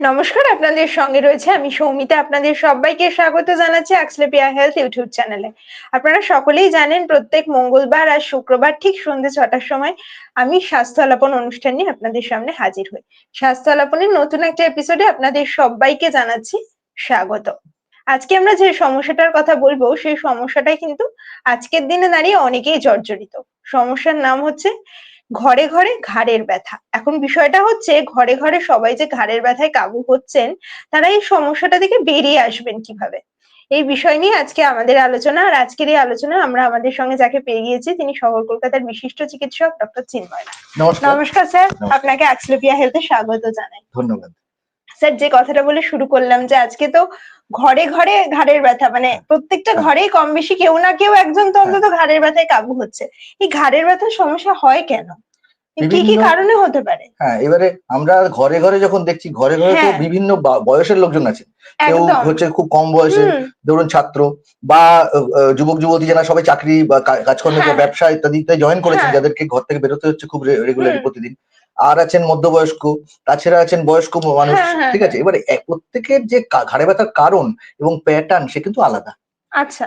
নমস্কার, আপনাদের সঙ্গে রয়েছে আমি সৌমিতা। আপনাদের সবাইকে স্বাগত জানাচ্ছি অ্যাক্সলেপিয়া হেলথ ইউটিউব চ্যানেলে। আপনারা সকলেই জানেন প্রত্যেক মঙ্গলবার আর শুক্রবার ঠিক সন্ধ্যে ছটার সময় আমি স্বাস্থ্য আলাপন অনুষ্ঠান নিয়ে আপনাদের সামনে হাজির হই। স্বাস্থ্য আলাপনের নতুন একটা এপিসোডে আপনাদের সবাইকে জানাচ্ছি স্বাগত। আজকে আমরা যে সমস্যাটার কথা বলব, সেই সমস্যাটাই কিন্তু আজকের দিনে দাঁড়িয়ে অনেকেই জর্জরিত। সমস্যার নাম হচ্ছে ঘরে ঘরে ঘাড়ের ব্যথা। এখন বিষয়টা হচ্ছে ঘরে ঘরে সবাই যে ঘাড়ের ব্যথায় কাবু হচ্ছেন তারা এই সমস্যাটা থেকে বেরিয়ে আসবেন কীভাবে? এই বিষয় নিয়ে আজকে আমাদের আলোচনা আর আজকের এই আলোচনা আমরা আমাদের সঙ্গে যাকে পেয়ে গিয়েছি তিনি শহর কলকাতার বিশিষ্ট চিকিৎসক ডক্টর চিন্ময় নমস্কার। স্যার আপনাকে অ্যাক্সলোপিয়া হেলথে স্বাগত জানাই। ধন্যবাদ। স্যার যে কথাটা বলে শুরু করলাম যে আজকে তো ঘরে ঘরে ঘাড়ের ব্যথা মানে প্রত্যেকটা হ্যাঁ। ঘরেই কম বেশি কেউ না কেউ একজন তো অন্তত ঘাড়ের ব্যথায় কাবু হচ্ছে। এই ঘাড়ের ব্যথার সমস্যা হয় কেন? কি কি কারণে হতে পারে? হ্যাঁ এবারে আমরা ঘরে ঘরে যখন দেখছি ঘরে ঘরে তো হ্যাঁ। বিভিন্ন বয়সের লোকজন আছে। কেউ হচ্ছে খুব কম বয়সে ধরুন ছাত্র বা যুবক যুবতী যারা সবাই চাকরি বা কাজকর্মে হ্যাঁ। ব্যবসা ইত্যাদিতে জয়েন করেছেন হ্যাঁ। যাদেরকে ঘর থেকে বেরোতে হচ্ছে খুব রেগুলারলি প্রতিদিন। আর আছেন মধ্যবয়স্ক তাছাড়া আছেন বয়স্ক মানুষ হ্যাঁ, হ্যাঁ, ঠিক আছে? এবারে প্রত্যেকের যে ঘাড়ে ব্যথার কারণ এবং প্যাটার্ন সে কিন্তু আলাদা। আচ্ছা।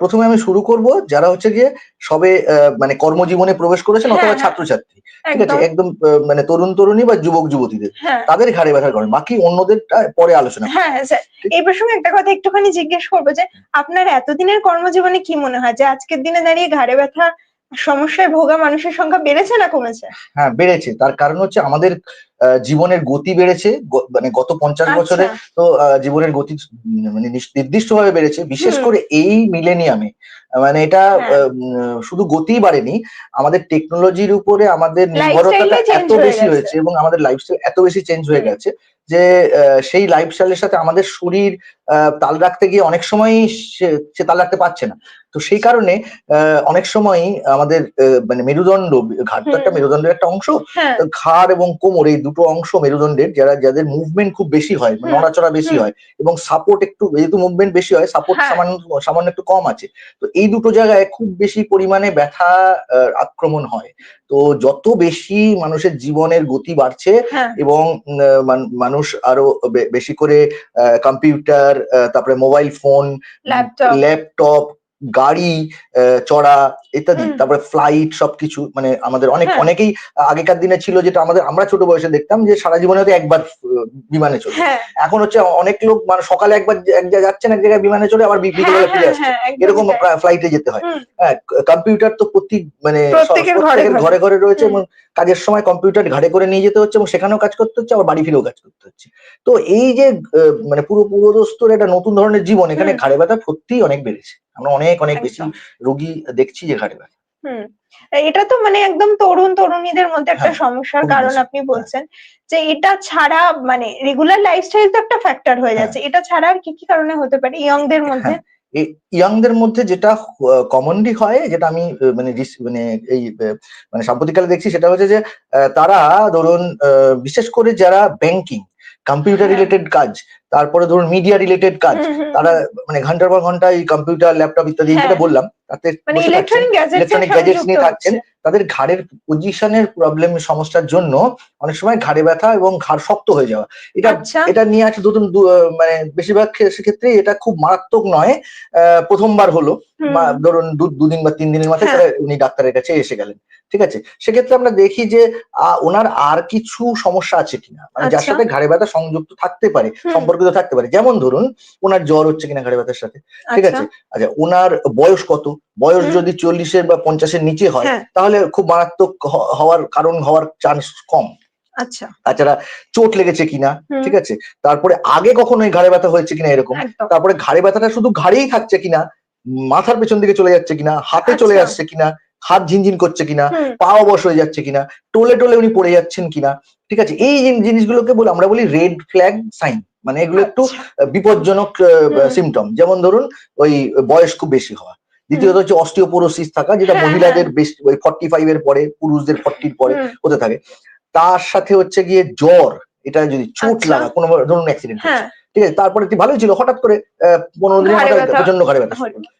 প্রথমে আমি শুরু করব যারা হচ্ছে গিয়ে সবে মানে কর্মজীবনে প্রবেশ করেছেন হ্যাঁ, অথবা হ্যাঁ। ছাত্রছাত্রী ঠিক আছে? একদম। মানে তরুণ তরুণী বা যুবক যুবতীদের হ্যাঁ। তাদের ঘাড়ে ব্যথার কারণ। বাকি অন্যদের পরে আলোচনা হ্যাঁ হ্যাঁ, স্যার। এই প্রসঙ্গে একটা কথা একটুখানি জিজ্ঞেস করব যে আপনার এতদিনের কর্মজীবনে কি মনে হয়? যে আজকের দিনে দাঁড়িয়ে ঘাড়ে ব্যথা সমস্যায় ভোগা মানুষের সংখ্যা বেড়েছে না কমেছে? হ্যাঁ বেড়েছে। তার কারণ হচ্ছে আমাদের জীবনের গতি বেড়েছে মানে গত পঞ্চাশ বছরে আচ্ছা, তো আহ, জীবনের গতি মানে নির্দিষ্ট ভাবে বেড়েছে বিশেষ করে এই মিলেনিয়ামে। মানে এটা হ্যাঁ। শুধু গতিই বাড়েনি আমাদের টেকনোলজির উপরে আমাদের নির্ভরতাটা এত বেশি হয়েছে এবং আমাদের লাইফস্টাইল এত বেশি চেঞ্জ হয়ে গেছে যে সেই লাইফস্টাইলের সাথে আমাদের শরীর আহ, তাল রাখতে গিয়ে অনেক সময় সে তাল রাখতে পারছে না। তো সেই কারণে আহ, অনেক সময় আমাদের আহ, মানে মেরুদণ্ড ঘাট একটা মেরুদণ্ডের একটা অংশ হ্যাঁ। ঘাড় এবং কোমর এই দুটো অংশ মেরুদণ্ডের যারা যাদের মুভমেন্ট খুব বেশি হয় মানে নড়াচড়া বেশি হয় এবং সাপোর্ট একটু যেহেতু মুভমেন্ট বেশি হয় সাপোর্ট হ্যাঁ। সামান্য সামান্য একটু কম আছে। তো এই দুটো জায়গায় খুব বেশি পরিমাণে ব্যথা আক্রমণ হয়। তো যত বেশি মানুষের জীবনের গতি বাড়ছে হ্যাঁ। এবং মান- মানুষ আরও বেশি করে কম্পিউটার তারপরে মোবাইল ফোন ল্যাপটপ গাড়ি আহ, চড়া ইত্যাদি। তারপরে ফ্লাইট সবকিছু মানে আমাদের অনেক হ্যাঁ। অনেকেই আগেকার দিনে ছিল যেটা আমাদের আমরা ছোট বয়সে দেখতাম যে সারা জীবনে হয়তো একবার বিমানে চলে হ্যাঁ। এখন হচ্ছে অনেক লোক মানে সকালে একবার এক জায়গায় যাচ্ছেন এক জায়গায় বিমানে চলে আবার বি- হ্যাঁ ফিরে আসছে এরকম ফ্লাইটে যেতে হয়। হ্যাঁ কম্পিউটার তো প্রতি মানে প্রত্যেকের ঘরে ঘরে। ঘরে ঘরে রয়েছে এবং কাজের সময় কম্পিউটার ঘাড়ে করে নিয়ে যেতে হচ্ছে এবং সেখানেও কাজ করতে হচ্ছে আবার বাড়ি ফিরেও কাজ করতে হচ্ছে। তো এই যে মানে পুরো পুরোদস্তুর একটা নতুন ধরনের জীবন এখানে ঘাড়ে ব্যথা সত্যিই অনেক বেড়েছে। আমরা অনেক অনেক বেশি। রোগী দেখছি যে ঘাড়ে ব্যথা হুম। এটা তো মানে একদম তরুণ তরুণীদের মধ্যে একটা হ্যাঁ, সমস্যার কারণ আপনি বলছেন যে এটা ছাড়া মানে রেগুলার লাইফস্টাইল তো একটা ফ্যাক্টর হয়ে হ্যাঁ। যাচ্ছে। এটা ছাড়া আর কি কি কারণে হতে পারে ইয়ংদের মধ্যে? ইয়াংদের মধ্যে যেটা কমনলি হয় যেটা আমি মানে মানে এই মানে সাম্প্রতিককালে দেখছি সেটা হচ্ছে যে তারা ধরুন বিশেষ করে যারা ব্যাংকিং কম্পিউটার হ্যাঁ। রিলেটেড কাজ তারপরে ধরুন মিডিয়া রিলেটেড কাজ তারা মানে ঘণ্টার পর ঘণ্টা এই কম্পিউটার ল্যাপটপ ইত্যাদি হ্যাঁ। যেটা বললাম তাতে মানে ইলেকট্রনিক গ্যাজেটস নিয়ে থাকছেন। তাদের ঘাড়ের পজিশনের প্রবলেম সমস্যার জন্য অনেক সময় ঘাড়ে ব্যথা এবং ঘাড় শক্ত হয়ে যাওয়া। এটা আচ্ছা। এটা নিয়ে আছে দুদিন মানে বেশিরভাগ ক্ষে- ক্ষেত্রেই এটা খুব মারাত্মক নয়। আহ, প্রথমবার হলো। ধরুন দুদিন বা তিন দিনের মাথায় হ্যাঁ। উনি ডাক্তারের কাছে এসে গেলেন। ঠিক আছে? সেক্ষেত্রে আমরা দেখি যে আহ, ওনার আর কিছু সমস্যা আছে কিনা? মানে যার আচ্ছা। সাথে ঘাড়ে ব্যথা সংযুক্ত থাকতে পারে হুম। সম্পর্কিত থাকতে পারে। যেমন ধরুন ওনার জ্বর হচ্ছে কিনা ঘাড়ে ব্যথার সাথে ঠিক আচ্ছা। আছে? আচ্ছা ওনার বয়স কত? বয়স যদি চল্লিশের বা পঞ্চাশের নিচে হয় হ্যাঁ। তাহলে খুব মারাত্মক হওয়ার কারণ হওয়ার চান্স কম। আচ্ছা। তাছাড়া চোট লেগেছে কিনা ঠিক আছে? তারপরে আগে কখনো এই ঘাড়ে ব্যথা হয়েছে কিনা এরকম? তারপরে ঘাড়ে ব্যথাটা শুধু ঘাড়েই থাকছে কিনা মাথার পেছন দিকে চলে যাচ্ছে কিনা হাতে চলে আচ্ছা। আসছে কিনা হাত ঝিনঝিন করছে কিনা পা অবশ হয়ে যাচ্ছে কিনা টোলে টোলে উনি পড়ে যাচ্ছেন কিনা ঠিক আছে? এই জিন- জিনিসগুলোকে বলে আমরা বলি রেড ফ্ল্যাগ সাইন মানে এগুলো একটু আচ্ছা, বিপজ্জনক সিমটম যেমন ধরুন ওই বয়স খুব বেশি হওয়া। দ্বিতীয়ত হচ্ছে অস্টিওপোরোসিস থাকা যেটা হ্যাঁ, মহিলাদের বেশ ওই ফর্টি ফাইভ এর পরে পুরুষদের ফর্টির পরে হতে থাকে। তার সাথে হচ্ছে গিয়ে জ্বর এটা যদি চোট আচ্ছা। লাগা কোনো ধরুন অ্যাক্সিডেন্ট হ্যাঁ। ঠিক আছে? তারপরে একটি ভালোই ছিল হঠাৎ করে পনেরো দিনের ব্যথা। প্রচণ্ড ঘাড়ে ব্যথা।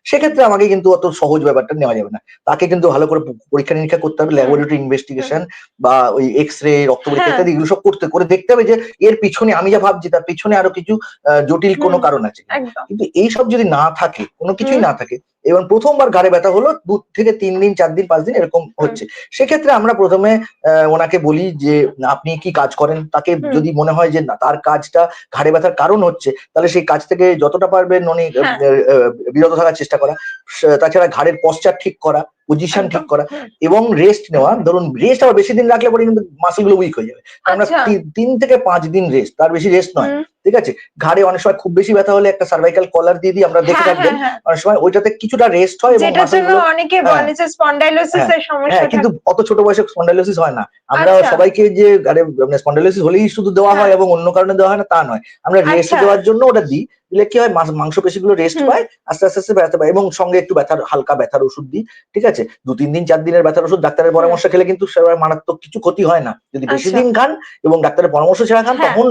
সেক্ষেত্রে আমাকে কিন্তু অত সহজ ব্যাপারটা নেওয়া যাবে না। তাকে কিন্তু ভালো করে পরীক্ষা নিরীক্ষা করতে হবে ল্যাবরেটরি ইনভেস্টিগেশন বা ওই এক্স রে রক্ত পরীক্ষা হ্যাঁ। ইত্যাদি এগুলো সব করতে করে দেখতে হবে যে এর পিছনে আমি যা ভাবছি তার পিছনে আরও কিছু আহ, জটিল কোনো কারণ আছে কিন্তু এইসব যদি না থাকে কোনো কিছুই না থাকে এবং প্রথমবার ঘাড়ে ব্যথা হলো দু থেকে তিন দিন চার দিন পাঁচ দিন এরকম হচ্ছে। সেক্ষেত্রে আমরা প্রথমে আহ, ওনাকে বলি যে আপনি কি কাজ করেন? তাকে যদি মনে হয় যে না তার কাজটা ঘাড়ে ব্যথার কারণ হচ্ছে তাহলে সেই কাজ থেকে যতটা পারবেন উনি হ্যাঁ। বিরত থাকার চেষ্টা করা। তাছাড়া ঘাড়ের পশ্চাৎ ঠিক করা। পজিশন ঠিক করা এবং রেস্ট নেওয়া ধরুন রেস্ট আবার বেশি দিন রাখলে পরে কিন্তু মাসেলগুলো উইক হয়ে যাবে আমরা আচ্ছা তিন থেকে পাঁচ দিন রেস্ট তার বেশি রেস্ট নয় ঠিক আছে ঘাড়ে অনেক সময় খুব বেশি ব্যথা হলে একটা সার্ভাইকাল কলার দিয়ে দিই আমরা দেখে হ্যাঁ, থাকবেন হ্যাঁ, হ্যাঁ। অনেক সময় ওইটাতে কিছুটা রেস্ট হয় এবং অনেকে হ্যাঁ। বলে যে স্পন্ডাইলোসিস এর সমস্যা হ্যাঁ কিন্তু অত ছোট বয়সে স্পন্ডাইলোসিস হয় না আমরা আচ্ছা। সবাইকে যে আরে স্পন্ডাইলোসিস হলেই শুধু দেওয়া হয় হ্যাঁ। এবং অন্য কারণে দেওয়া হয় না তা নয় আমরা রেস্ট আচ্ছা। দেওয়ার জন্য ওটা দিই দিলে কি হয়? মাংস- মাংসপেশিগুলো রেস্ট পায় আস্তে আস্তে আস্তে ব্যথা পায় এবং সঙ্গে একটু ব্যথার হালকা ব্যথার ওষুধ দিই ঠিক আছে? দু তিন দিন চার দিনের ব্যথার ওষুধ ডাক্তারের পরামর্শ খেলে কিন্তু মারাত্মক কিছু ক্ষতি হয় না। যদি বেশি আচ্ছা। দিন খান এবং ডাক্তারের পরামর্শ ছাড়া খান হ্যাঁ। তখন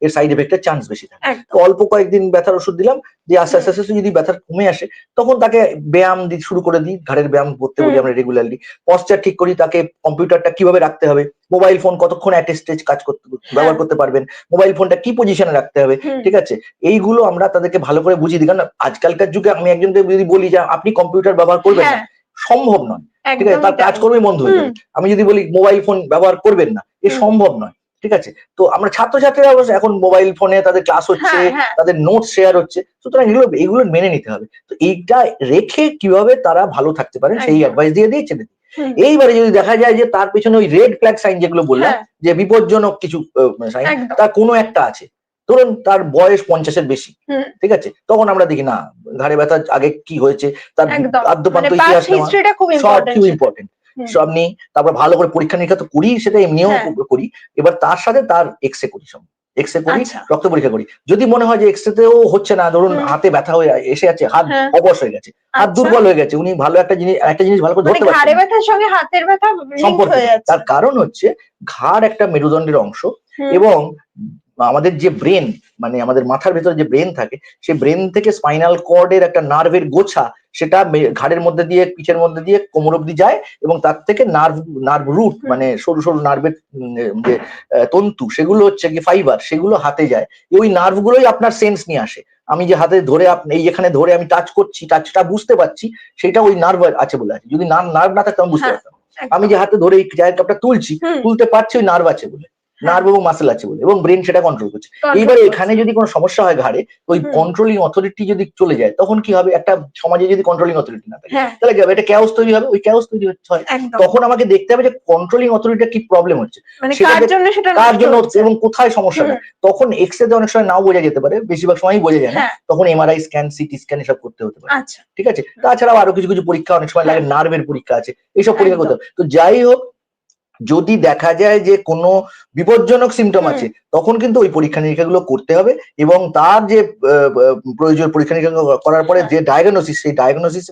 এর সাইড এফেক্টের চান্স বেশি থাকে। তো অল্প কয়েকদিন ব্যথার ওষুধ দিলাম দিয়ে আস্তে আস্তে আস্তে যদি ব্যথার কমে আসে তখন তাকে ব্যায়াম শুরু করে দিই ঘাড়ের ব্যায়াম করতে বলি আমরা রেগুলারলি পশ্চার ঠিক করি তাকে কম্পিউটারটা কীভাবে রাখতে হবে? মোবাইল ফোন কতক্ষণ অ্যাট স্টেজ কাজ করতে ব্যবহার করতে পারবেন? মোবাইল ফোনটা কি পজিশনে রাখতে হবে? ঠিক আছে? এইগুলো আমরা তাদেরকে ভালো করে বুঝিয়ে দিই। কারণ আজকালকার যুগে আমি একজনকে যদি বলি যে আপনি কম্পিউটার ব্যবহার করবেন না। হ্যাঁ। সম্ভব নয়। ঠিক আছে? তার তাই। কাজকর্মই বন্ধ হয়ে যাবে। আমি যদি বলি মোবাইল ফোন ব্যবহার করবেন না এ সম্ভব নয়। ঠিক আছে? তো আমরা ছাত্রছাত্রীরা অবশ্য এখন মোবাইল ফোনে তাদের ক্লাস হচ্ছে হ্যাঁ, হ্যাঁ। তাদের নোট শেয়ার হচ্ছে। সুতরাং এগুলো এগুলো মেনে নিতে হবে। তো এইটা রেখে কীভাবে তারা ভালো থাকতে পারেন সেই। অ্যাডভাইস দিয়ে দিয়ে ছেড়ে দিই। হুম। এইবারে যদি দেখা যায় যে তার পেছনে ওই রেড ফ্ল্যাগ সাইন যেগুলো বললাম হ্যাঁ, যে বিপজ্জনক কিছু সাইন তার কোনো একটা আছে। ধরুন তার বয়স পঞ্চাশের বেশি ঠিক আছে? তখন আমরা দেখি না ঘাড়ে ব্যথা আগে কি হয়েছে তার মানে আদ্যপান্ত ইতিহাস খুব সব ইম্পর্টেন্ট সব নিই তারপর ভালো করে পরীক্ষা নিরীক্ষা তো করি সেটা এমনিও হ্যাঁ। করি। এবার তার সাথে তার এক্সরে করি সব। এক্সরে করি আচ্ছা। রক্ত পরীক্ষা করি যদি মনে হয় যে এক্স এক্সরেতেও হচ্ছে না ধরুন হাতে ব্যথা হয়ে এসে আছে হাত হ্যাঁ। অবশ হয়ে গেছে হাত আচ্ছা। দুর্বল হয়ে গেছে উনি ভালো একটা জিনিস একটা জিনিস ভালো করে মানে ধরতে পারছেন ঘাড়ে ব্যথার সঙ্গে হাতের ব্যথা লিংক সম্পর্ক হয়ে তার কারণ হচ্ছে ঘাড় একটা মেরুদণ্ডের অংশ এবং আমাদের যে ব্রেন মানে আমাদের মাথার ভেতরে যে ব্রেন থাকে সেই ব্রেন থেকে স্পাইনাল কর্ডের একটা নার্ভের গোছা সেটা ঘাড়ের মধ্যে দিয়ে পিঠের মধ্যে দিয়ে কোমর অব্দি যায় এবং তার থেকে নার্ভ নার্ভ রুট মানে সরু সরু নার্ভের যে তন্তু সেগুলো হচ্ছে কি ফাইবার সেগুলো হাতে যায়। ওই নার্ভ গুলোই আপনার সেন্স নিয়ে আসে। আমি যে হাতে ধরে আপনি এই এখানে ধরে আমি টাচ করছি টাচটা বুঝতে পারছি সেটা ওই নার্ভ আছে বলে আছে। যদি নার্ভ না থাকতো আমি বুঝতে হ্যাঁ, পারতাম আমি যে হাতে ধরে এই চায়ের কাপটা তুলছি তুলতে পারছি ওই নার্ভ আছে বলে। নার্ভ এবং মাসেল আছে বলে এবং ব্রেন সেটা কন্ট্রোল করছে। এইবার এখানে যদি কোনো সমস্যা হয় ঘাড়ে ওই কন্ট্রোলিং অথরিটি যদি চলে যায় তখন কি হবে? একটা সমাজে যদি কন্ট্রোলিং অথরিটি না থাকে হ্যাঁ। তাহলে কি হবে? এটা ক্যাওস তৈরি হবে? ওই ক্যাওস তৈরি হচ্ছে হয়। তখন আমাকে দেখতে হবে যে কন্ট্রোলিং অথরিটির কি প্রবলেম হচ্ছে। মানে কার জন্য হচ্ছে? এবং কোথায় সমস্যাটা তখন এক্সরে অনেক সময় নাও বোঝা যেতে পারে বেশিরভাগ সময়ই বোঝা যায় না। হ্যাঁ। তখন এমআরআই স্ক্যান সিটি স্ক্যান এসব করতে হতে পারে। আচ্ছা। ঠিক আছে? তাছাড়াও আরও কিছু কিছু পরীক্ষা অনেক সময় লাগে নার্ভের পরীক্ষা আছে এইসব পরীক্ষা করতে হবে। তো যাই হোক যদি দেখা যায় যে কোনো বিপজ্জনক সিমটম আছে তখন কিন্তু ওই পরীক্ষা নিরীক্ষাগুলো করতে হবে এবং তার যে প্রয়োজন পরীক্ষা নিরীক্ষা করার পরে। যে ডায়াগনোসিস সেই ডায়াগনোসিস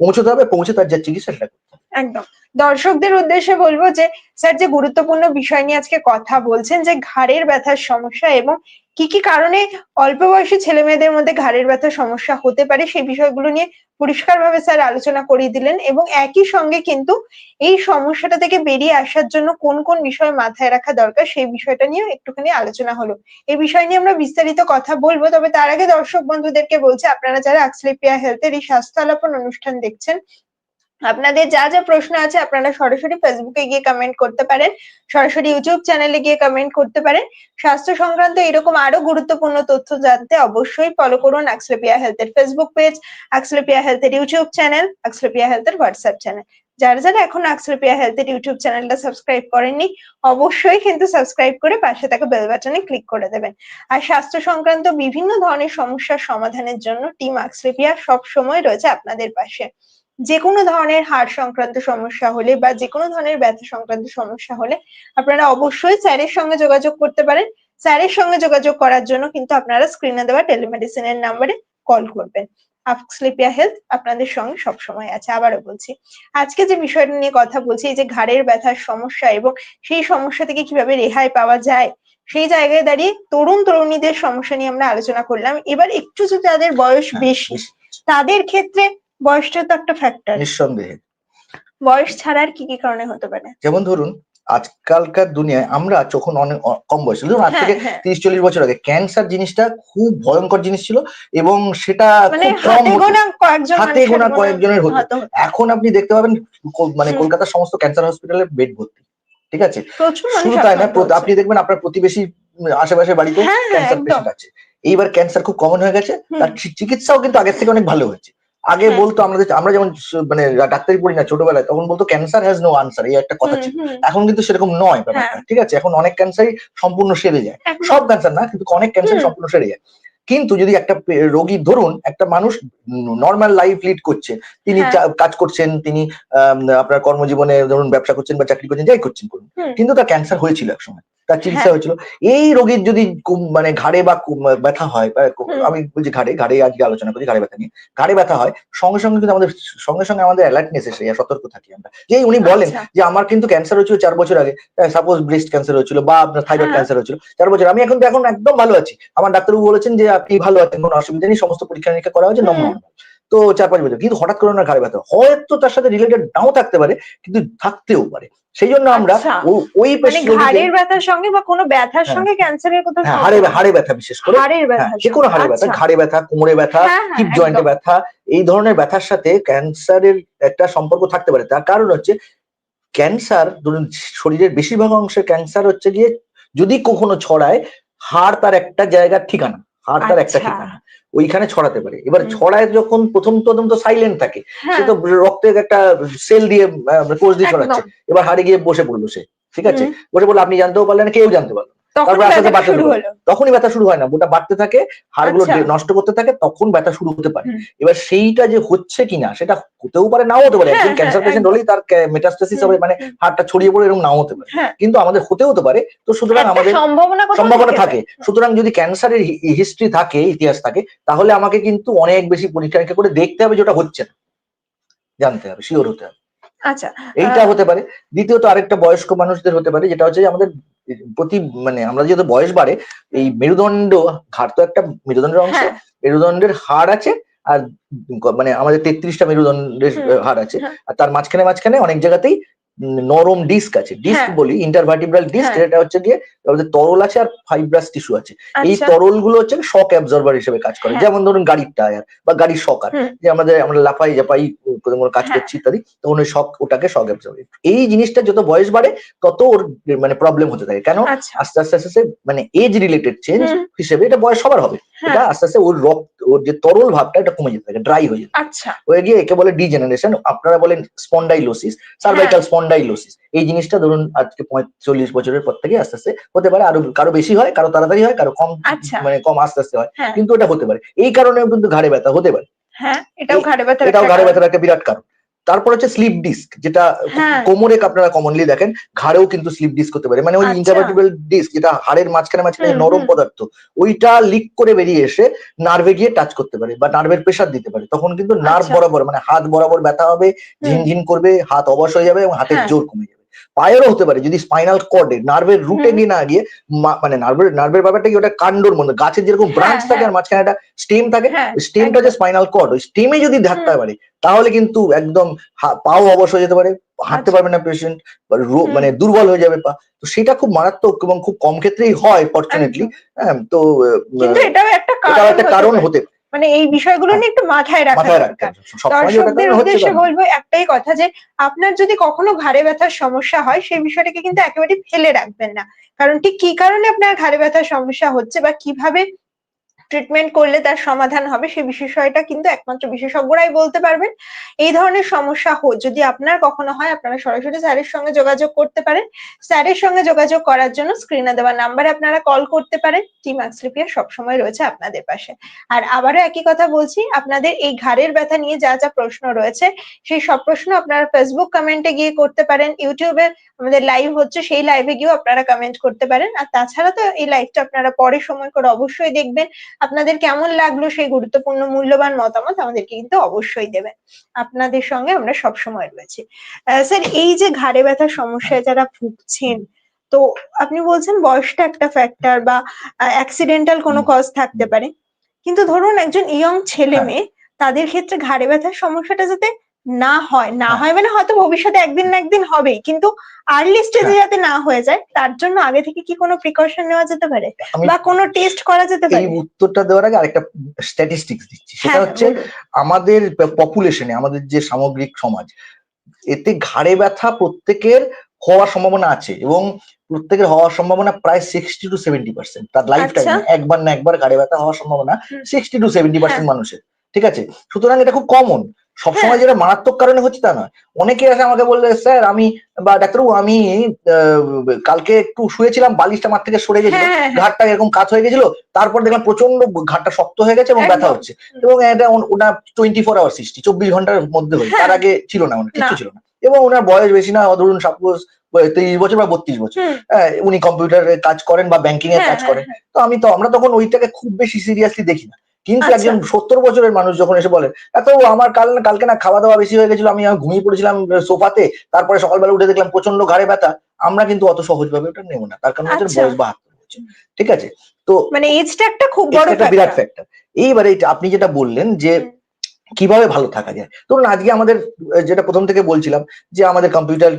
পৌঁছতে হবে পৌঁছে তার যে চিকিৎসা সেটা করতে হবে। একদম দর্শকদের উদ্দেশ্যে বলব যে স্যার যে গুরুত্বপূর্ণ বিষয় নিয়ে আজকে কথা বলছেন যে ঘাড়ের ব্যথার সমস্যা এবং কি কি কারণে অল্প বয়সী ছেলে মেয়েদের মধ্যে ঘাড়ের ব্যথার সমস্যা হতে পারে সেই বিষয়গুলো নিয়ে পরিষ্কারভাবে স্যার আলোচনা করিয়ে দিলেন এবং একই সঙ্গে কিন্তু এই সমস্যাটা থেকে বেরিয়ে আসার জন্য কোন কোন বিষয় মাথায় রাখা দরকার সেই বিষয়টা নিয়ে একটুখানি আলোচনা হলো। এই বিষয় নিয়ে আমরা বিস্তারিত কথা বলব, তবে তার আগে দর্শক বন্ধুদেরকে বলছি, আপনারা যারা আক্সলেপিয়া হেলথের এই স্বাস্থ্য আলাপন অনুষ্ঠান দেখছেন আপনাদের যা যা প্রশ্ন আছে আপনারা সরাসরি ফেসবুকে গিয়ে কমেন্ট করতে পারেন, সরাসরি ইউটিউব চ্যানেলে গিয়ে কমেন্ট করতে পারেন। স্বাস্থ্য সংক্রান্ত এরকম আরও গুরুত্বপূর্ণ তথ্য জানতে অবশ্যই ফলো করুন আক্সলেপিয়া হেলথের ফেসবুক পেজ আক্সলেপিয়া হেলথের ইউটিউব চ্যানেল আক্সলেপিয়া হেলথের হোয়াটসঅ্যাপ চ্যানেল যারা যারা এখন আক্সলেপিয়া হেলথের ইউটিউব চ্যানেলটা সাবস্ক্রাইব করেননি, অবশ্যই কিন্তু সাবস্ক্রাইব করে পাশে থাকা বেল বাটনে ক্লিক করে দেবেন। আর স্বাস্থ্য সংক্রান্ত বিভিন্ন ধরনের সমস্যার সমাধানের জন্য টিম আক্সলেপিয়া সব সময় রয়েছে আপনাদের পাশে। যে কোনো ধরনের হাড় সংক্রান্ত সমস্যা হলে বা যে কোনো ধরনের ব্যথা সংক্রান্ত সমস্যা হলে আপনারা অবশ্যই স্যারের সঙ্গে যোগাযোগ করতে পারেন। স্যারের সঙ্গে যোগাযোগ করার জন্য কিন্তু আপনারা স্ক্রিনে দেওয়া টেলিমেডিসিনের নাম্বারে কল করবেন। আক্সলেপিয়া হেলথ আপনাদের সঙ্গে সবসময় আছে আবারও বলছি। আজকে যে বিষয়টা নিয়ে কথা বলছি এই যে ঘাড়ের ব্যথার সমস্যা এবং সেই সমস্যা থেকে কীভাবে রেহাই পাওয়া যায় সেই জায়গায় দাঁড়িয়ে তরুণ তরুণীদের সমস্যা নিয়ে আমরা আলোচনা করলাম। এবার একটু যদি তাদের বয়স হ্যাঁ, বেশি। তাদের ক্ষেত্রে বয়সটা তো একটা ফ্যাক্টর নিঃসন্দেহে। বয়স ছাড়া আর কি কি কারণে হতে পারে? যেমন ধরুন আজকালকার দুনিয়ায় আমরা যখন অনেক কম বয়সে ধরুন আজ হ্যাঁ, থেকে হ্যাঁ। তিরিশ চল্লিশ বছর আগে ক্যান্সার জিনিসটা খুব ভয়ঙ্কর জিনিস ছিল এবং সেটা মানে হাতে গোনা কয়েকজনের হতো। এখন আপনি দেখতে পাবেন মানে কলকাতার সমস্ত ক্যান্সার হসপিটালে বেড ভর্তি। ঠিক আছে? শুধু তাই না। আপনি দেখবেন আপনার প্রতিবেশী উম, আশেপাশে বাড়িতে ক্যান্সার পেশেন্ট আছে। এইবার ক্যান্সার খুব কমন হয়ে গেছে। তার চিকিৎসাও কিন্তু আগের থেকে অনেক ভালো হয়েছে। আগে। বলতো আমাদের আমরা যেমন মানে ডাক্তারি পড়ি না ছোটবেলায় তখন বলতো ক্যান্সার হ্যাজ নো আনসার এই একটা কথা ছিল। এখন কিন্তু সেরকম নয় ব্যাপারটা হ্যাঁ। ঠিক আছে? এখন অনেক ক্যান্সারই সম্পূর্ণ সেরে যায়। সব ক্যান্সার না কিন্তু অনেক ক্যান্সার সম্পূর্ণ সেরে যায়। কিন্তু যদি একটা রোগী ধরুন একটা মানুষ নর্মাল লাইফ লিড করছে তিনি হ্যাঁ। কাজ করছেন তিনি আপনার কর্মজীবনে ধরুন ব্যবসা করছেন বা চাকরি করছেন যাই করছেন করুন কিন্তু তার ক্যান্সার হয়েছিল একসময় তার চিকিৎসা হ্যাঁ। হয়েছিল এই রোগীর যদি মানে ঘাড়ে বা ব্যথা হয় আমি বলছি ঘাড়ে ঘাড়ে আজকে আলোচনা করি ঘাড়ে ব্যথা নিয়ে ঘাড়ে ব্যথা হয় সঙ্গে সঙ্গে কিন্তু আমাদের সঙ্গে সঙ্গে আমাদের অ্যালার্টনেস এসে যায়, সতর্ক থাকি আমরা যে উনি বলেন আচ্ছা। যে আমার কিন্তু ক্যান্সার হয়েছিল চার বছর আগে সাপোজ ব্রেস্ট ক্যান্সার হয়েছিল বা আপনার থাইরয়েড। ক্যান্সার হয়েছিল চার বছর আমি এখন এখন একদম ভালো আছি আমার ডাক্তারবাবু বলেছেন যে আপনি ভালো আছেন কোনো অসুবিধা নেই সমস্ত পরীক্ষা নিরীক্ষা করা হয়েছে। নর্মাল তো চার পাঁচ বছর। কিন্তু হঠাৎ করে ওনার ঘাড়ে ব্যথা। হয়তো তার সাথে রিলেটেড নাও থাকতে পারে কিন্তু থাকতেও পারে। সেই জন্য আমরা আচ্ছা। ওই মানে রোগীকে- ঘাড়ের ব্যথার সঙ্গে বা কোনো ব্যথার হ্যাঁ। সঙ্গে ক্যান্সারের হ্যাঁ হাড়ে হাড়ে ব্যথা বিশেষ করে। হাড়ের হ্যাঁ ব্যথা যে কোনো হাড়ে ব্যথা ঘাড়ে ব্যথা কোমরে ব্যথা হ্যাঁ, হ্যাঁ, হিপ জয়েন্টে ব্যথা এই ধরনের ব্যথার সাথে ক্যান্সারের একটা সম্পর্ক থাকতে পারে। তার কারণ হচ্ছে ক্যান্সার ধরুন শরীরের বেশিরভাগ অংশের ক্যান্সার হচ্ছে গিয়ে যদি কখনো ছড়ায় হাড় তার একটা জায়গার ঠিকানা। হাড় তার একটা আচ্ছা। ঠিকানা। ওইখানে ছড়াতে পারে। এবার ছড়ায় যখন প্রথম প্রথম তো সাইলেন্ট থাকে হ্যাঁ, সে তো রক্তের একটা সেল দিয়ে কোষ দিয়ে ছড়াচ্ছে। এবার হাড়ে গিয়ে বসে পড়ল সে ঠিক আছে? বসে পড়ল আপনি জানতেও পারলেন না কেউ জানতে পারল তখনই ব্যথা শুরু হয়। না। ওটা বাড়তে থাকে হাড়গুলো আচ্ছা। নষ্ট করতে থাকে তখন ব্যথা শুরু হতে পারে। এবার সেইটা যে হচ্ছে কিনা সেটা হতেও পারে নাও হতে পারে। হ্যাঁ, একজন ক্যান্সার পেশেন্ট হলেই তার মেটাস্টাসিস হবে মানে হাড়টা ছড়িয়ে পড়ে এরকম নাও হতে পারে। হ্যাঁ। কিন্তু আমাদের হতেও হতে পারে। তো সুতরাং আমাদের সম্ভাবনা থেকে সুতরাং যদি ক্যান্সারের হিস্ট্রি থাকে ইতিহাস থাকে তাহলে আমাকে কিন্তু অনেক বেশি পরীক্ষা করে দেখতে হবে যে ওটা হচ্ছে না। জানতে হবে শিওর হতে হবে। আচ্ছা এইটা হতে পারে। দ্বিতীয়ত আরেকটা বয়স্ক মানুষদের হতে পারে যেটা হচ্ছে আমাদের প্রতি মানে আমরা যেহেতু বয়স বাড়ে এই মেরুদণ্ড ঘাড় তো একটা মেরুদণ্ডের অংশ। হ্যাঁ। মেরুদণ্ডের হাড় আছে আর মানে আমাদের তেত্রিশটা মেরুদণ্ডের হার হাড় আছে। হ্যাঁ। আর তার মাঝখানে মাঝখানে অনেক জায়গাতেই নরম ডিস্ক আছে ডিস্ক হ্যাঁ। বলি ইন্টারভার্টিব্রাল ডিস্ক। এটা হচ্ছে গিয়ে তরল আছে আর ফাইব্রাস টিস্যু আছে এই আচ্ছা তরলগুলো হচ্ছে শক অ্যাবজর্বার হিসেবে কাজ করে হ্যাঁ। যেমন ধরুন গাড়ির টায়ার বা গাড়ির শকার হুম। যে আমাদের আমরা লাফাই জাপাই কোনো কাজ হ্যাঁ। করছি ইত্যাদি তখন ওই শক ওটাকে শক অ্যাবজর্বার এই জিনিসটা যত বয়স বাড়ে তত ওর মানে প্রবলেম হতে থাকে কেন আচ্ছা আস্তে আস্তে আস্তে মানে এজ রিলেটেড চেঞ্জ হিসেবে এটা বয়স সবার হবে এটা আস্তে আস্তে ওর রক্ত ওর যে তরল ভাবটা এটা কমে যেতে থাকে ড্রাই হয়ে যেতে। আচ্ছা হয়ে গিয়ে একে বলে ডিজেনারেশন আপনারা বলেন স্পন্ডাইলোসিস সার্ভাইকাল হ্যাঁ। স্পন্ডাইলোসিস এই জিনিসটা ধরুন আজকে পঁয়তাল্লিশ বছরের পর থেকে আস্তে আস্তে হতে পারে। আরও কারও বেশি হয় কারও তাড়াতাড়ি হয় কারও কম আচ্ছা। মানে কম আস্তে আস্তে হয়। হ্যাঁ। কিন্তু এটা হতে পারে। এই কারণে কিন্তু ঘাড়ে ব্যথা হতে পারে। হ্যাঁ এটাও ঘাড়ে ব্যথা এটাও ঘাড়ে। ব্যথার একটা বিরাট কারণ। তারপর হচ্ছে স্লিপ ডিস্ক যেটা হ্যাঁ। কোমরে আপনারা কমনলি দেখেন ঘাড়েও কিন্তু স্লিপ ডিস্ক হতে পারে মানে ওই আচ্ছা। ইন্টারভার্টিবল ডিস্ক যেটা হাড়ের মাঝখানে মাঝখানে নরম পদার্থ ওইটা লিক করে বেরিয়ে এসে নার্ভে গিয়ে টাচ করতে পারে বা নার্ভের প্রেশার দিতে পারে তখন কিন্তু নার্ভ আচ্ছা। বরাবর মানে হাত বরাবর ব্যথা হবে। ঝিনঝিন করবে হাত অবশ হয়ে যাবে এবং হাতের হ্যাঁ। জোর কমে যাবে পায়েরও হতে পারে যদি স্পাইনাল কর্ডে নার্ভের রুটে। গিয়ে না গিয়ে মানে নার্ভের নার্ভের ব্যাপারটা কি ওটা কাণ্ডর মধ্যে গাছের যেরকম ব্রাঞ্চ হ্যাঁ, থাকে আর মাঝখানে একটা স্টেম থাকে হ্যাঁ স্টেমটা যে স্পাইনাল কর্ড ওই স্টেমে যদি ধাক্কা পারে তাহলে কিন্তু একদম পাও অবশ হয়ে যেতে পারে হাঁটতে আচ্ছা। পারবে না পেশেন্ট। মানে দুর্বল হয়ে যাবে পা তো সেটা খুব মারাত্মক এবং খুব কম ক্ষেত্রেই হয় ফরচুনেটলি হ্যাঁ তো এটাও একটা কারণ হতে পারে। মানে এই বিষয়গুলো নিয়ে একটু মাথায় রাখা দরকার। দর্শকদের উদ্দেশ্যে বলব একটাই কথা যে আপনার যদি কখনো ঘাড়ে ব্যথার সমস্যা হয় সেই বিষয়টাকে কিন্তু একেবারে ফেলে রাখবেন না। কারণ ঠিক কি কারণে আপনার ঘাড়ে ব্যথার সমস্যা হচ্ছে বা কীভাবে ট্রিটমেন্ট করলে তার সমাধান হবে সেই বিষয়টা কিন্তু একমাত্র বিশেষজ্ঞরাই বলতে পারবেন। এই ধরনের সমস্যা যদি আপনার কখনো হয়, আপনারা সরাসরি স্যারের সঙ্গে যোগাযোগ করতে পারেন। স্যারের সঙ্গে যোগাযোগ করার জন্য স্ক্রিনে দেওয়া নাম্বারে আপনারা কল করতে পারেন। টিম আক্সলিপিয়া সবসময় রয়েছে আপনাদের পাশে। আর আবারও একই কথা বলছি, আপনাদের এই ঘাড়ের ব্যথা নিয়ে যা যা প্রশ্ন রয়েছে, সেই সব প্রশ্ন আপনারা ফেসবুক কমেন্টে গিয়ে করতে পারেন। ইউটিউবে আমাদের লাইভ হচ্ছে, সেই লাইভে গিয়েও আপনারা কমেন্ট করতে পারেন। আর তাছাড়া তো এই লাইভটা আপনারা পরে সময় করে অবশ্যই দেখবেন। আপনাদের কেমন লাগল সেই গুরুত্বপূর্ণ মূল্যবান মতামত আমাদেরকে কিন্তু অবশ্যই দেবেন আপনাদের সঙ্গে আমরা সবসময় রয়েছি স্যার এই যে ঘাড়ে ব্যথার সমস্যায় যারা ভুগছেন তো আপনি বলছেন বয়সটা একটা ফ্যাক্টর বা অ্যাক্সিডেন্টাল কোনো। কজ থাকতে পারে কিন্তু ধরুন একজন ইয়ং ছেলে হ্যাঁ। মেয়ে তাদের ক্ষেত্রে ঘাড়ে ব্যথার সমস্যাটা যাতে না হয় না হ্যাঁ। হয় মানে হয়তো ভবিষ্যতে একদিন না একদিন হবেই কিন্তু আর্লি স্টেজে হ্যাঁ। যাতে না হয়ে যায় তার জন্য আগে থেকে কি কোনো প্রিকশন নেওয়া যেতে পারে? বা কোনো টেস্ট করা যেতে এই পারে উত্তরটা দেওয়ার আগে আরেকটা স্ট্যাটিস্টিক্স দিচ্ছি। সেটা হ্যাঁ হচ্ছে আমাদের পপুলেশনে আমাদের যে সামগ্রিক সমাজ এতে ঘাড়ে ব্যথা প্রত্যেকের হওয়ার সম্ভাবনা আছে এবং প্রত্যেকের হওয়ার সম্ভাবনা প্রায় সিক্সটি টু সেভেন্টি পার্সেন্ট তার লাইফ আচ্ছা। টাইমে একবার না একবার ঘাড়ে ব্যথা হওয়ার সম্ভাবনা। সিক্সটি টু সেভেন্টি পার্সেন্ট মানুষের। ঠিক আছে? সুতরাং এটা খুব কমন সবসময় হ্যাঁ। যেটা মারাত্মক কারণে হচ্ছে তা নয়। অনেকে আসে আমাকে বললে স্যার আমি বা ডাক্তারবাবু আমি কালকে একটু শুয়েছিলাম বালিশটা মার থেকে সরে গেছিল হ্যাঁ, হ্যাঁ, ঘাটটা এরকম কাজ হয়ে গেছিল তারপর দেখলাম প্রচণ্ড ঘাটটা শক্ত হয়ে গেছে এবং ব্যথা হচ্ছে। এবং এটা ওনার টোয়েন্টি ফোর আওয়ার সৃষ্টি চব্বিশ ঘণ্টার মধ্যে হয়েছে। তার হ্যাঁ। আগে ছিল না ওনার কিছু ছিল না। এবং ওনার বয়স বেশি না ধরুন সাপোজ তিরিশ বছর বা বত্রিশ বছর। হ্যাঁ, উনি কম্পিউটারে কাজ করেন বা ব্যাংকিং এর হ্যাঁ, কাজ হ্যাঁ, করেন। তো আমি তো আমরা তখন ওইটাকে খুব বেশি সিরিয়াসলি দেখি না। কিন্তু আচ্ছা। একজন সত্তর বছরের মানুষ যখন এসে বলে এত আমার কাল না কালকে না খাওয়া দাওয়া বেশি হয়ে গেছিল আমি ঘুমিয়ে পড়েছিলাম সোফাতে তারপরে সকালবেলা উঠে দেখলাম প্রচণ্ড ঘাড়ে ব্যথা আমরা কিন্তু অত সহজভাবে ওটা নেব না তার কারণ হচ্ছে আচ্ছা। বয়স বাহাত্তর ঠিক আছে তো মানে এজটা একটা খুব বড় একটা বিরাট ফ্যাক্টর এইবারে এটা আপনি যেটা বললেন যে। কীভাবে ভালো থাকা যায়? ধরুন আজকে আমাদের যেটা প্রথম থেকে বলছিলাম যে আমাদের কম্পিউটার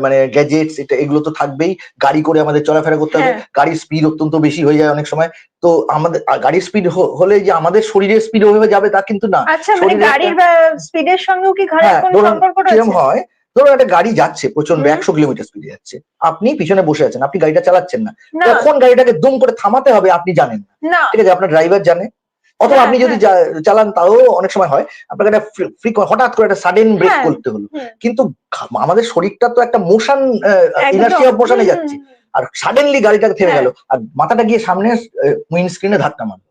মানে গ্যাজেটস এটা এগুলো তো থাকবেই। গাড়ি করে আমাদের চলাফেরা করতে হবে। হ্যাঁ। গাড়ির স্পিড অত্যন্ত বেশি হয়ে যায় অনেক সময়। তো আমাদের গাড়ির স্পিড হলে যে আমাদের শরীরের স্পিড ওইভাবে যাবে তা কিন্তু না। আচ্ছা মানে গাড়ির স্পিডের সঙ্গেও কি হ্যাঁ ধরুন হয়? ধরুন একটা গাড়ি যাচ্ছে প্রচণ্ড একশো কিলোমিটার স্পিডে যাচ্ছে। আপনি পিছনে বসে আছেন আপনি গাড়িটা চালাচ্ছেন না। না। কখন গাড়িটাকে দুম করে থামাতে হবে আপনি জানেন না। ঠিক আছে আপনার ড্রাইভার জানে। অথবা হ্যাঁ, আপনি যদি চালান তাও অনেক সময় হয়। আপনাকে একটা ফ্রি- হঠাৎ করে একটা সাডেন ব্রেক হ্যাঁ, করতে হলো। কিন্তু আমাদের শরীরটা তো একটা মোশন একদম। ইনার্সি অফ মোশনে যাচ্ছে। আর সাডেনলি গাড়িটা থেমে হ্যাঁ। গেল। আর মাথাটা গিয়ে সামনে উইন্ড স্ক্রিনে ধাক্কা মারলো।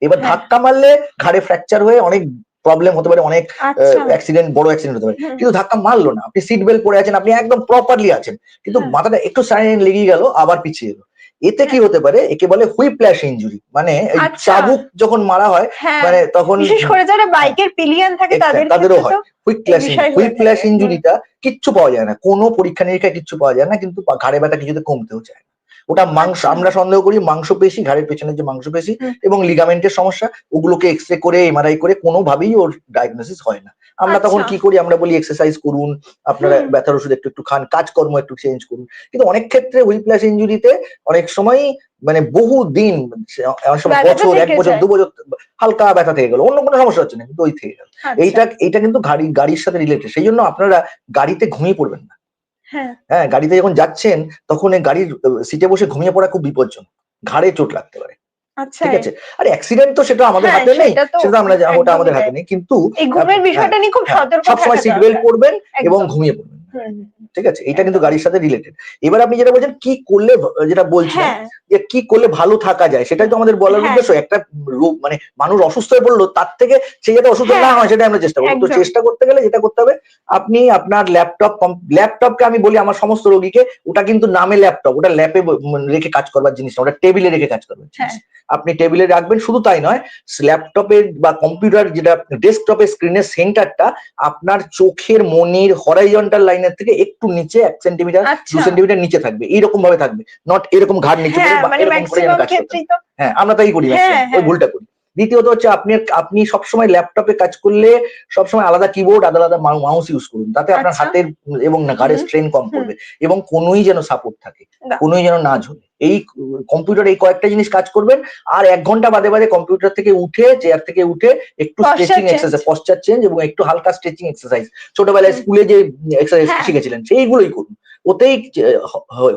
এবার হ্যাঁ। ধাক্কা মারলে ঘাড়ে ফ্র্যাকচার হয়ে অনেক প্রবলেম হতে পারে অনেক আচ্ছা। অ্যাক্সিডেন্ট বড় অ্যাক্সিডেন্ট হতে পারে। কিন্তু ধাক্কা মারলো না। আপনি সিট বেল্ট পরে আছেন আপনি একদম প্রপারলি আছেন। কিন্তু হ্যাঁ। মাথাটা একটু সাইন লেগে গেল আবার পিছিয়ে এলো। এতে কি হতে পারে একে বলে হুইপ্ল্যাশ ইঞ্জুরি মানে আচ্ছা। চাবুক যখন মারা হয় হ্যাঁ মানে তখন বিশেষ করে যারা বাইকের পিলিয়ান থাকে তাদের তাদেরও হয়। ক্লাস থাকে। ইঞ্জুরিটা কিচ্ছু পাওয়া যায় না কোনো পরীক্ষা নিরীক্ষা কিচ্ছু পাওয়া যায় না কিন্তু ঘাড়ে ব্যথা কিছুতে কমতেও চায় না ওটা মাংস আচ্ছা। আমরা সন্দেহ করি মাংসপেশি ঘাড়ের পেছনের যে মাংসপেশি। এবং লিগামেন্টের সমস্যা ওগুলোকে এক্সরে করে এমআরআই করে কোনোভাবেই ওর ডায়াগনোসিস হয় না আমরা তখন আচ্ছা। কি করি? আমরা বলি এক্সারসাইজ করুন আপনারা ব্যথার ওষুধ একটু একটু খান কাজকর্ম একটু চেঞ্জ করুন। কিন্তু অনেক ক্ষেত্রে হুইপ্লাস ইঞ্জুরিতে অনেক সময় মানে বহু দিন অনেক সময় বছর এক বছর দু বছর হালকা ব্যথা থেকে গেল। অন্য কোনো সমস্যা হচ্ছে না কিন্তু ওই থেকে গেল। আচ্ছা, এইটা এইটা কিন্তু গাড়ি গাড়ির সাথে রিলেটেড সেই জন্য আপনারা গাড়িতে ঘুমিয়ে পড়বেন না। হ্যাঁ। হ্যাঁ গাড়িতে যখন যাচ্ছেন তখন এই গাড়ির সিটে বসে ঘুমিয়ে পড়া খুব বিপজ্জনক। ঘাড়ে চোট লাগতে পারে। ঠিক আছে। আর অ্যাক্সিডেন্ট তো সেটা আমাদের হ্যাঁ, হাতে নেই সেটা আমরা ওটা আমাদের হাতে নেই। কিন্তু এই ঘুমের বিষয়টা নিয়ে খুব হ্যাঁ, সতর্ক সবসময় সিট বেল্ট পরবেন এবং ঘুমিয়ে পড়বেন। ঠিক আছে? এটা কিন্তু গাড়ির সাথে রিলেটেড এবার আপনি যেটা বলছেন কি করলে যেটা বলছেন হ্যাঁ। যে কি করলে ভালো থাকা যায় সেটাই তো আমাদের বলার। উদ্দেশ্য। একটা রোগ মানে মানুষ অসুস্থ হয়ে পড়ল তার থেকে সে যাতে অসুস্থ। না হয়। সেটা আমরা চেষ্টা করব। তো চেষ্টা করতে গেলে যেটা করতে হবে আপনি আপনার ল্যাপটপ ল্যাপটপকে আমি বলি আমার সমস্ত রোগীকে ওটা কিন্তু নামে ল্যাপটপ ওটা ল্যাপে রেখে কাজ করবার জিনিস না ওটা টেবিলে রেখে কাজ করবার জিনিস। আপনি টেবিলে রাখবেন শুধু তাই নয় ল্যাপটপের বা কম্পিউটার যেটা ডেস্কটপের স্ক্রিনের সেন্টারটা আপনার চোখের মনির হরাইজন্টাল লাইনের থেকে একটু নিচে এক সেন্টিমিটার দু আচ্ছা। সেন্টিমিটার নিচে থাকবে এইরকম ভাবে থাকবে। নট এরকম ঘাট নিচে হ্যাঁ মানে হ্যাঁ আমরা তাই করি হ্যাঁ, ওই হ্যাঁ। ভুলটা করি। দ্বিতীয়ত হচ্ছে আপনি আপনি সবসময় ল্যাপটপে কাজ করলে সবসময় আলাদা কিবোর্ড আলাদা আলাদা মাউস ইউজ করুন তাতে আপনার আচ্ছা। হাতের এবং ঘাড়ের স্ট্রেন কম। পড়বে এবং কোনোই যেন সাপোর্ট থাকে। কোনোই যেন না ঝোলে এই কম্পিউটার এই কয়েকটা জিনিস কাজ করবেন আর এক ঘণ্টা বাদে বাদে কম্পিউটার থেকে উঠে চেয়ার থেকে উঠে একটু স্ট্রেচিং এক্সারসাইজ পশ্চার চেঞ্জ এবং একটু হালকা স্ট্রেচিং এক্সারসাইজ ছোটবেলায় স্কুলে যে এক্সারসাইজ হ্যাঁ। শিখেছিলেন সেইগুলোই করুন ওতেই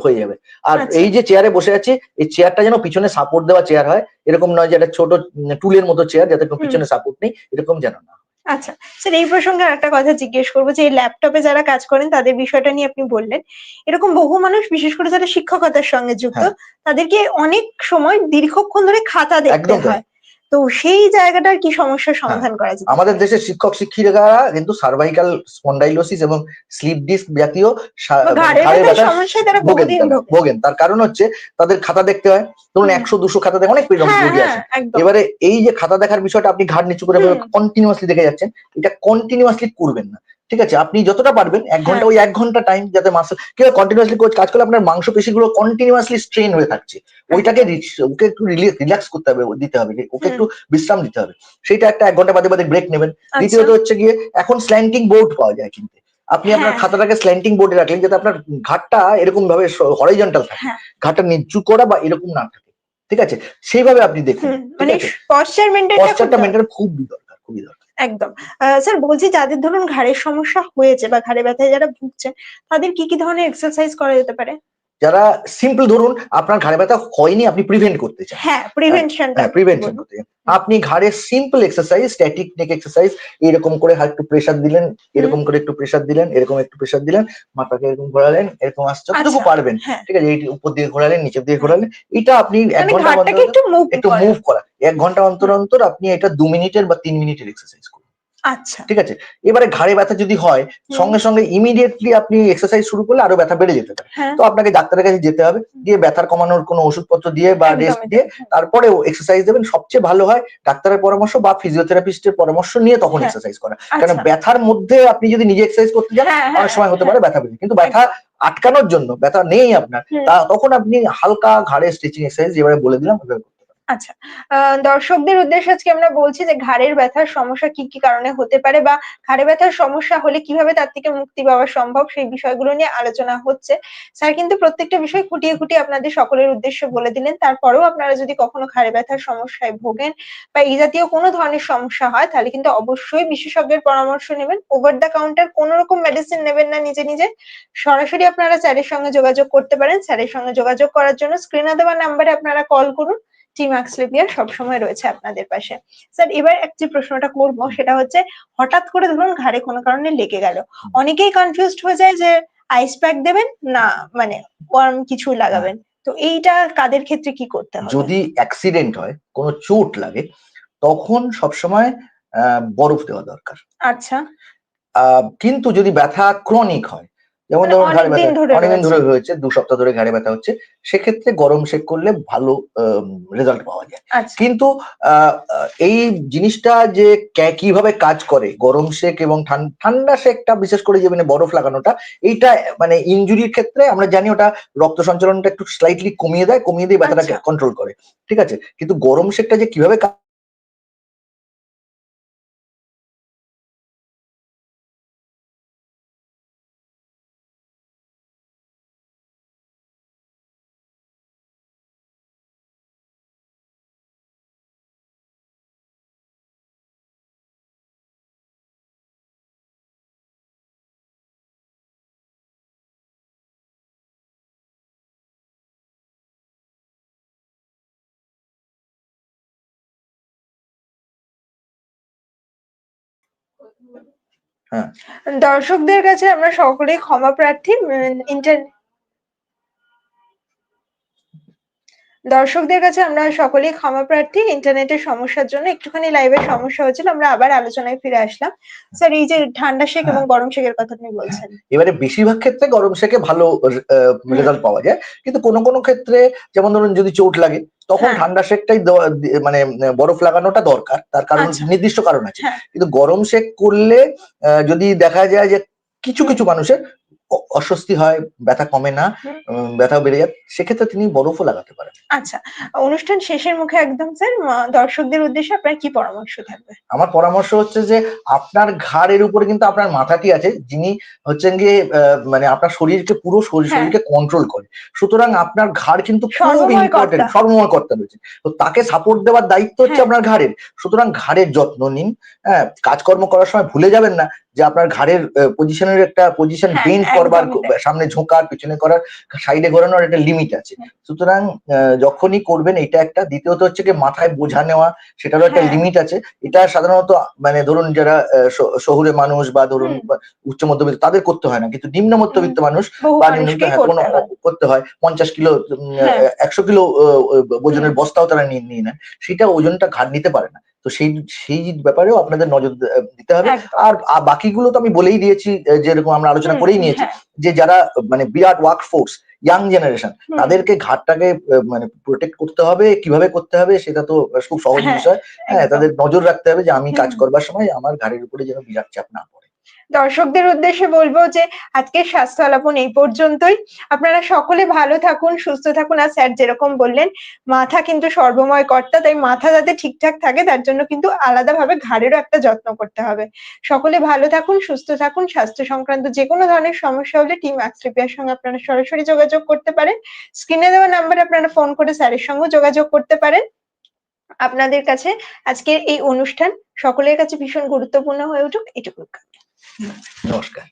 হয়ে যাবে। আর আচ্ছা। এই যে চেয়ারে বসে আছি এই চেয়ারটা যেন পিছনে সাপোর্ট দেওয়া চেয়ার হয় এরকম নয় যে একটা ছোট টুলের মতো চেয়ার যাতে পিছনে সাপোর্ট নেই এরকম যেন না আচ্ছা স্যার এই প্রসঙ্গে একটা কথা জিজ্ঞেস করব যে এই ল্যাপটপে যারা কাজ করেন তাদের বিষয়টা নিয়ে আপনি বললেন। এরকম বহু মানুষ বিশেষ করে যারা শিক্ষকতার সঙ্গে যুক্ত হ্যাঁ। তাদেরকে অনেক সময় দীর্ঘক্ষণ ধরে খাতা দেখতে হয়। তো সেই জায়গাটার কি সমস্যার সমাধান করা যায় আমাদের দেশে দেশের শিক্ষক শিক্ষিকারা কিন্তু সার্ভাইকাল স্পন্ডাইলোসিস এবং স্লিপ ডিস্ক জাতীয় মানে সমস্যায় তারা ভোগেন তারা, ভোগে ভোগেন। তার কারণ হচ্ছে তাদের খাতা দেখতে হয়। ধরুন একশো দুশো খাতা দেখে অনেক পেজ হ্যাঁ হ্যাঁ আছে। এবারে এই যে খাতা দেখার বিষয়টা আপনি ঘাট নিচু করে। কন্টিনিউয়াসলি দেখে যাচ্ছেন এটা কন্টিনিউয়াসলি করবেন না। ঠিক আছে? আপনি যতটা পারবেন এক ঘণ্টা হ্যাঁ। ওই এক ঘণ্টা টাইম যাতে মাসেল কি কন্টিনিউয়াসলি কাজ করলে আপনার মাংস পেশিগুলো কন্টিনিউয়াসলি স্ট্রেন হয়ে থাকছে। ওইটাকে ওকে একটু রিল্যাক্স করতে হবে দিতে হবে ওকে একটু বিশ্রাম দিতে হবে। সেটা একটা এক ঘণ্টা বাদে বাদে ব্রেক নেবেন। আচ্ছা। দ্বিতীয়ত হচ্ছে গিয়ে এখন স্ল্যান্টিং বোর্ড পাওয়া যায় কিন্তু। আপনি আপনার হ্যাঁ। খাতাটাকে স্ল্যান্টিং বোর্ডে রাখলেন যাতে আপনার ঘাটটা এরকম ভাবে হরাইজন্টাল থাকে। হ্যাঁ। ঘাটটা নিচু করা বা এরকম না থাকে। ঠিক আছে? সেইভাবে আপনি দেখুন। ঠিক মানে পশ্চারটা মেনটেন খুবই দরকার খুবই দরকার। একদম। স্যার বলছি যাদের ধরুন ঘাড়ের সমস্যা হয়েছে বা ঘাড়ে ব্যথায় যারা ভুগছেন, তাদের কি কি ধরনের এক্সারসাইজ করা যেতে পারে? যারা সিম্পল ধরুন আপনার ঘাড়ে ব্যথা হয়নি আপনি প্রিভেন্ট করতে চান। হ্যাঁ প্রিভেনশনটা হ্যাঁ প্রিভেনশন করতে চান। আপনি ঘাড়ের simple exercise static neck exercise এরকম করে হাত একটু প্রেসার দিলেন এরকম করে একটু প্রেসার দিলেন এরকম একটু প্রেসার দিলেন মাথাকে এরকম ঘোরালেন এরকম আসছে যতটুকু আচ্ছা, পারবেন। হ্যাঁ। ঠিক আছে এই উপর দিয়ে ঘোরালেন নিচের দিয়ে ঘোরালেন এটা আপনি এক মানে ঘণ্টা একটু মুভ করা। এক ঘণ্টা অন্তর অন্তর আপনি এটা দু মিনিটের বা তিন মিনিটের এক্সারসাইজ করুন। আচ্ছা। ঠিক আছে? এবারে ঘাড়ে ব্যথা যদি হয় সঙ্গে সঙ্গে ইমিডিয়েটলি আপনি এক্সারসাইজ শুরু করলে আরও ব্যথা বেড়ে যেতে পারে। হ্যাঁ। তো আপনাকে ডাক্তারের কাছে যেতে হবে গিয়ে ব্যথার কমানোর কোনো ওষুধপত্র দিয়ে বা রেস্ট দিয়ে হ্যাঁ। তারপরেও এক্সারসাইজ দেবেন। সবচেয়ে ভালো হয় ডাক্তারের পরামর্শ বা ফিজিওথেরাপিস্টের পরামর্শ নিয়ে তখন হ্যাঁ। এক্সারসাইজ করা। কারণ আচ্ছা ব্যথার মধ্যে আপনি যদি নিজে এক্সারসাইজ করতে যান হ্যাঁ, অনেক হ্যাঁ, সময় হতে হ্যাঁ। পারে ব্যথা বেড়ে কিন্তু ব্যথা আটকানোর জন্য ব্যথা নেই আপনার তা তখন আপনি হালকা ঘাড়ে স্ট্রেচিং এক্সারসাইজ যেভাবে বলে দিলাম। আচ্ছা দর্শকদের উদ্দেশ্যে আজকে আমরা বলছি যে ঘাড়ের ব্যথার সমস্যা কি কি কারণে হতে পারে বা ঘাড়ে ব্যথার সমস্যা হলে কীভাবে তার থেকে মুক্তি পাওয়া সম্ভব সেই বিষয়গুলো নিয়ে আলোচনা হচ্ছে। স্যার কিন্তু প্রত্যেকটা বিষয় খুঁটিয়ে খুঁটিয়ে আপনাদের সকলের উদ্দেশ্য বলে দিলেন। তারপরেও আপনারা যদি কখনো ঘাড়ে ব্যথার সমস্যায় ভোগেন বা এই জাতীয় কোনো ধরনের সমস্যা হয়, তাহলে কিন্তু অবশ্যই বিশেষজ্ঞের পরামর্শ নেবেন। ওভার দ্য কাউন্টার কোনো রকম মেডিসিন নেবেন না নিজে নিজে। সরাসরি আপনারা স্যারের সঙ্গে যোগাযোগ করতে পারেন। স্যারের সঙ্গে যোগাযোগ করার জন্য স্ক্রিনে দেওয়া নাম্বারে আপনারা কল করুন। টিম আক্সলেপিয়া সবসময় রয়েছে আপনাদের পাশে। স্যার এবার যে প্রশ্নটা করব সেটা হচ্ছে হঠাৎ করে ধরুন ঘাড়ে কোনো কারণে লেগে গেল অনেকেই কনফিউজড হয়ে যায় যে আইস প্যাক দেবেন না মানে ওয়ার্ম কিছু লাগাবেন। তো এইটা কাদের ক্ষেত্রে কি করতে হবে? যদি অ্যাক্সিডেন্ট হয় কোনো চোট লাগে তখন সবসময় আহ, বরফ দেওয়া দরকার। আচ্ছা। আহ, কিন্তু যদি ব্যথা ক্রনিক হয় যেমন মানে ধরুন ঘাড়ে ব্যথা অনেকদিন ধরে হয়েছে দু সপ্তাহ ধরে ঘাড়ে ব্যথা হচ্ছে সেক্ষেত্রে গরম সেক করলে ভালো রেজাল্ট পাওয়া যায়। আচ্ছা। কিন্তু এই জিনিসটা যে কীভাবে কাজ করে গরম শেক এবং ঠান- ঠান্ডা শেকটা বিশেষ করে যে মানে বরফ লাগানোটা এইটা মানে ইনজুরির ক্ষেত্রে আমরা জানি ওটা রক্ত সঞ্চালনটা একটু স্লাইটলি কমিয়ে দেয় কমিয়ে দিয়ে ব্যথাটাকে আচ্ছা। কন্ট্রোল করে। ঠিক আছে? কিন্তু গরম শেকটা যে কীভাবে কাজ দর্শকদের কাছে আমরা সকলেই ক্ষমা প্রার্থী ইন্টার দর্শকদের কাছে আমরা সকলেই ক্ষমা প্রার্থী ইন্টারনেটের সমস্যার জন্য একটুখানি লাইভের সমস্যা হয়েছিল আমরা আবার আলোচনায় ফিরে আসলাম স্যার এই যে ঠান্ডা শেক এবং গরম শেকের কথা আপনি বলছেন এবারে বেশিরভাগ ক্ষেত্রে গরম শেকে ভালো রেজাল্ট পাওয়া যায় কিন্তু কোনো কোনো ক্ষেত্রে যেমন ধরুন যদি চোট লাগে তখন হ্যাঁ। ঠান্ডা শেকটাই মানে বরফ লাগানোটা দরকার তার কারণ আচ্ছা। নির্দিষ্ট কারণ আছে হ্যাঁ। কিন্তু গরম শেক করলে আহ, যদি দেখা যায় যে কিছু কিছু মানুষের অস্বস্তি হয় ব্যথা কমে না। ব্যথা বেড়ে যায় সেক্ষেত্রে তিনি বরফও লাগাতে পারেন আচ্ছা অনুষ্ঠান শেষের মুখে একদম স্যার দর্শকদের উদ্দেশ্যে আপনার কি পরামর্শ থাকবে আমার পরামর্শ হচ্ছে যে আপনার ঘাড়ের উপরে কিন্তু আপনার মাথাটি আছে যিনি হচ্ছেন গিয়ে মানে আপনার শরীরকে পুরো শরীর হ্যাঁ। শরীরকে কন্ট্রোল করে সুতরাং আপনার ঘাড় কিন্তু খুব ইম্পর্টেন্ট সর্বময় কর্তা রয়েছে তো তাকে সাপোর্ট দেওয়ার দায়িত্ব হচ্ছে হ্যাঁ। আপনার ঘাড়ের সুতরাং ঘাড়ের যত্ন নিন হ্যাঁ কাজকর্ম করার সময় ভুলে যাবেন না যে আপনার ঘাড়ের পজিশনের একটা পজিশন হ্যাঁ, বেন্ড করবার সামনে ঝোঁকার পিছনে করার সাইডে ঘোরানোর একটা লিমিট আছে। হ্যাঁ। সুতরাং যখনই করবেন এটা একটা। দ্বিতীয়ত হচ্ছে কি মাথায় বোঝা নেওয়া সেটারও একটা হ্যাঁ। লিমিট আছে। এটা সাধারণত মানে ধরুন যারা শহুরে মানুষ বা ধরুন উচ্চ মধ্যবিত্ত তাদের করতে হয় না। কিন্তু নিম্ন মধ্যবিত্ত মানুষ বা নিম্ন হ্যাঁ, করতে কোনো হয়। করতে হয়। পঞ্চাশ কিলো হ্যাঁ। একশো কিলো ওজনের বস্তাও তারা নিয়ে নিয়ে নেয়। সেটা ওজনটা ঘাট নিতে পারে না। তো সেই সেই ব্যাপারেও আপনাদের নজর দিতে হবে। আর বাকিগুলো তো আমি বলেই দিয়েছি যেরকম আমরা আলোচনা করেই নিয়েছি হ্যাঁ, যে যারা মানে বিরাট ওয়ার্ক ফোর্স ইয়াং জেনারেশন তাদেরকে ঘাটটাকে মানে প্রোটেক্ট করতে হবে কীভাবে করতে হবে সেটা তো খুব সহজ হ্যাঁ, বিষয়। হ্যাঁ তাদের নজর রাখতে হবে যে আমি কাজ করবার সময় আমার ঘাড়ের উপরে যেন বিরাট চাপ না পড়ে। দর্শকদের উদ্দেশ্যে বলব যে আজকের স্বাস্থ্য আলাপন এই পর্যন্তই। আপনারা সকলে ভালো থাকুন, সুস্থ থাকুন। আর স্যার যেরকম বললেন, মাথা কিন্তু সর্বময় কর্তা, তাই মাথা যাতে ঠিকঠাক থাকে, তার জন্য কিন্তু আলাদাভাবে ঘাড়েরও একটা যত্ন করতে হবে। সকলে ভালো থাকুন, সুস্থ থাকুন। স্বাস্থ্য সংক্রান্ত যে কোনো ধরনের সমস্যা হলে টিম অ্যাক্সট্রিপিয়ার সঙ্গে আপনারা সরাসরি যোগাযোগ করতে পারেন। স্ক্রিনে দেওয়া নাম্বারে আপনারা ফোন করে স্যারের সঙ্গে যোগাযোগ করতে পারেন। আপনাদের কাছে আজকের এই অনুষ্ঠান সকলের কাছে ভীষণ গুরুত্বপূর্ণ হয়ে উঠুক। এটুকু নমস্কার